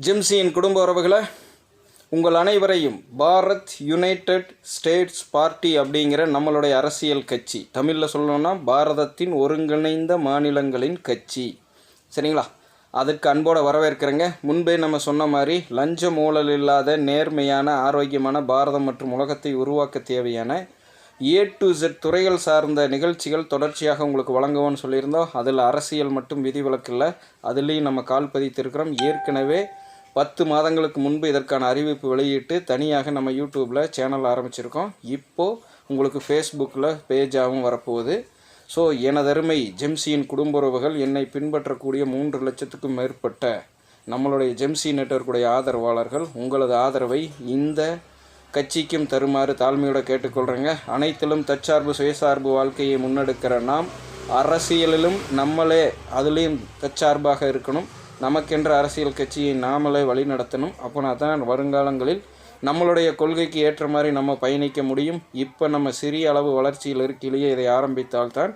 ஜிம்சியின் குடும்ப உறவுகளை உங்கள் அனைவரையும் பாரத் யுனைடெட் ஸ்டேட்ஸ் பார்ட்டி அப்படிங்கிற நம்மளுடைய அரசியல் கட்சி தமிழில் சொல்லணும்னா பாரதத்தின் ஒருங்கிணைந்த மாநிலங்களின் கட்சி. சரிங்களா? அதுக்கு அன்போடு வரவேற்கிறேங்க. முன்பே நம்ம சொன்ன மாதிரி லஞ்ச ஊழல் இல்லாத நேர்மையான ஆரோக்கியமான பாரதம் மற்றும் உலகத்தை உருவாக்க தேவையான ஏ டு ஜெட் துறைகள் சார்ந்த நிகழ்ச்சிகள் தொடர்ச்சியாக உங்களுக்கு வழங்குவோம்னு சொல்லியிருந்தோம். அதில் அரசியல் மட்டும் விதிவிலக்கு இல்லை அதுலேயும் நம்ம கால் பதித்திருக்கிறோம். ஏற்கனவே பத்து மாதங்களுக்கு முன்பு இதற்கான அறிவிப்பு வெளியிட்டு தனியாக நம்ம யூடியூப்பில் சேனல் ஆரம்பிச்சிருக்கோம். இப்போது உங்களுக்கு ஃபேஸ்புக்கில் பேஜாகவும் வரப்போகுது. ஸோ எனதருமை ஜெம்சியின் குடும்ப உறவுகள் என்னை பின்பற்றக்கூடிய மூன்று லட்சத்துக்கும் மேற்பட்ட நம்மளுடைய ஜெம்சி நெட்வொர்க்குடைய ஆதரவாளர்கள் உங்களது ஆதரவை இந்த கட்சிக்கும் தருமாறு தாழ்மையோட கேட்டுக்கொள்கிறேங்க அனைத்திலும் தற்சார்பு சுயசார்பு வாழ்க்கையை முன்னெடுக்கிற நாம் அரசியலிலும் நம்மளே அதுலேயும் தற்சார்பாக இருக்கணும். நமக்கென்ற அரசியல் கட்சியை நாமளே வழி நடத்தணும். அப்போனா தான் வருங்காலங்களில் நம்மளுடைய கொள்கைக்கு ஏற்ற மாதிரி நம்ம பயணிக்க முடியும். இப்போ நம்ம சிறிய அளவு வளர்ச்சியில் இருக்கையிலேயே இதை ஆரம்பித்தால்தான்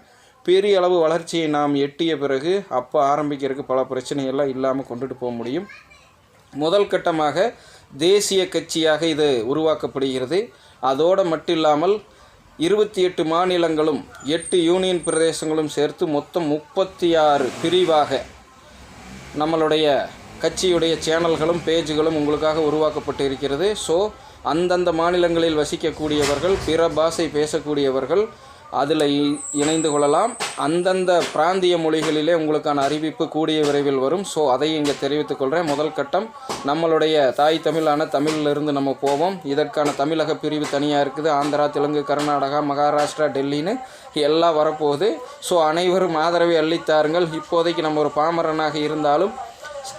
பெரிய அளவு வளர்ச்சியை நாம் எட்டிய பிறகு அப்போ ஆரம்பிக்கிறதுக்கு பல பிரச்சனைகள்லாம் இல்லாமல் கொண்டுட்டு போக முடியும். முதல் கட்டமாக தேசிய கட்சியாக இது உருவாக்கப்படுகிறது. அதோடு மட்டும் இல்லாமல் இருபத்தி எட்டு மாநிலங்களும் எட்டு யூனியன் பிரதேசங்களும் சேர்த்து மொத்தம் முப்பத்தி ஆறு பிரிவாக நம்மளுடைய கட்சியுடைய சேனல்களும் பேஜுகளும் உங்களுக்காக உருவாக்கப்பட்டு இருக்கிறது ஸோ அந்தந்த மாநிலங்களில் வசிக்கக்கூடியவர்கள் பிற பாஷை பேசக்கூடியவர்கள் அதில் இ- இணைந்து கொள்ளலாம். அந்தந்த பிராந்திய மொழிகளிலே உங்களுக்கான அறிவிப்பு கூடிய விரைவில் வரும். ஸோ அதை இங்கே தெரிவித்துக் கொள்கிறேன் முதல் கட்டம் நம்மளுடைய தாய் தமிழான தமிழிலிருந்து நம்ம போவோம். இதற்கான தமிழக பிரிவு தனியாக இருக்குது. ஆந்திரா தெலுங்கு கர்நாடகா மகாராஷ்டிரா டெல்லின்னு எல்லாம் வரப்போகுது. ஸோ அனைவரும் ஆதரவை அள்ளித்தாருங்கள் இப்போதைக்கு நம்ம ஒரு பாமரனாக இருந்தாலும்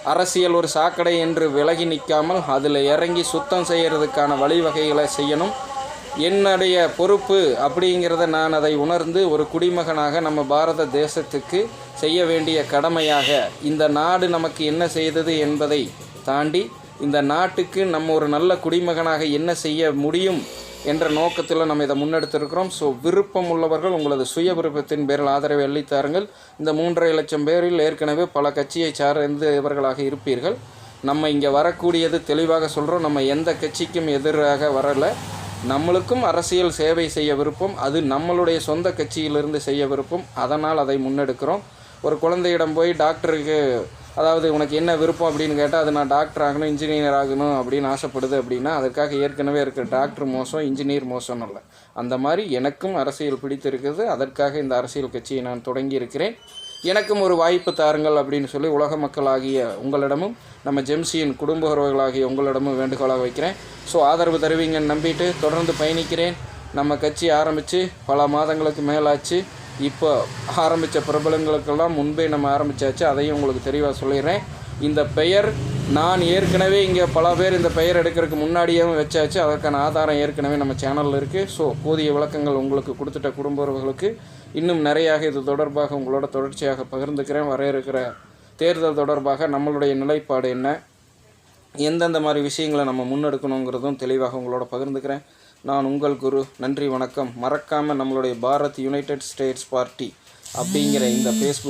அரசியல் ஒரு சாக்கடை என்று விலகி நிற்காமல் அதில் இறங்கி சுத்தம் செய்கிறதுக்கான வழிவகைகளை செய்யணும். என்னுடைய பொறுப்பு அப்படிங்கிறத நான் அதை உணர்ந்து ஒரு குடிமகனாக நம்ம பாரத தேசத்துக்கு செய்ய வேண்டிய கடமையாக இந்த நாடு நமக்கு என்ன செய்தது என்பதை தாண்டி இந்த நாட்டுக்கு நம்ம ஒரு நல்ல குடிமகனாக என்ன செய்ய முடியும் என்ற நோக்கத்தில் நம்ம இதை முன்னெடுத்திருக்கிறோம். ஸோ விருப்பம் உள்ளவர்கள் உங்களது சுய விருப்பத்தின் பேரில் ஆதரவை அளித்தாருங்கள். இந்த மூன்றரை லட்சம் பேரில் ஏற்கனவே பல கட்சியை சார்ந்தவர்களாக இருப்பீர்கள். நம்ம இங்கே வரக்கூடியது தெளிவாக சொல்கிறோம் நம்ம எந்த கட்சிக்கும் எதிராக வரலை. நம்மளுக்கும் அரசியல் சேவை செய்ய விருப்பம் அது நம்மளுடைய சொந்த கட்சியிலிருந்து செய்ய விருப்பம். அதனால் அதை முன்னெடுக்கிறோம். ஒரு குழந்தையிடம் போய் டாக்டருக்கு அதாவது உனக்கு என்ன விருப்பம் அப்படின்னு கேட்டால் அது நான் டாக்டர் ஆகணும் இன்ஜினியர் ஆகணும் அப்படின்னு ஆசைப்படுது அப்படின்னா அதற்காக ஏற்கனவே இருக்கிற டாக்டர் மோசம் இன்ஜினியர் மோசம் இல்லை. அந்த மாதிரி எனக்கும் அரசியல் பிடித்திருக்குது. அதற்காக இந்த அரசியல் கட்சியை நான் தொடங்கியிருக்கிறேன். எனக்கும் ஒரு வாய்ப்பு தாருங்கள் அப்படின்னு சொல்லி உலக மக்களாகிய உங்களிடமும் நம்ம ஜெம்சியின் குடும்ப உறவுகளாகிய உங்களிடமும் வேண்டுகோளாக வைக்கிறேன். ஸோ ஆதரவு தருவீங்கன்னு நம்பிட்டு தொடர்ந்து பயணிக்கிறேன். நம்ம கட்சி ஆரம்பித்து பல மாதங்களுக்கு மேலாச்சு. இப்போ ஆரம்பித்த பிரபலங்களுக்கெல்லாம் முன்பே நம்ம ஆரம்பித்தாச்சு அதையும் உங்களுக்கு தெளிவாக சொல்லிடுறேன். இந்த பெயர் நான் ஏற்கனவே இங்கே பல பேர் இந்த பெயர் எடுக்கிறதுக்கு முன்னாடியே வச்சாச்சு. அதற்கான ஆதாரம் ஏற்கனவே நம்ம சேனலில் இருக்குது ஸோ போதிய விளக்கங்கள் உங்களுக்கு கொடுத்துட்ட குடும்ப உறவுகளுக்கு இன்னும் நிறையாக இது தொடர்பாக உங்களோட தொடர்ச்சியாக பகிர்ந்துக்கிறேன். வர இருக்கிற தேர்தல் தொடர்பாக நம்மளுடைய நிலைப்பாடு என்ன? எந்தெந்த மாதிரி விஷயங்களை நம்ம முன்னெடுக்கணுங்கிறதும் தெளிவாக உங்களோட பகிர்ந்துக்கிறேன். நான் உங்கள் குரு. நன்றி வணக்கம். மறக்காமல் நம்மளுடைய பாரத் யுனைடெட் ஸ்டேட்ஸ் பார்ட்டி அப்படிங்கிற இந்த ஃபேஸ்புக்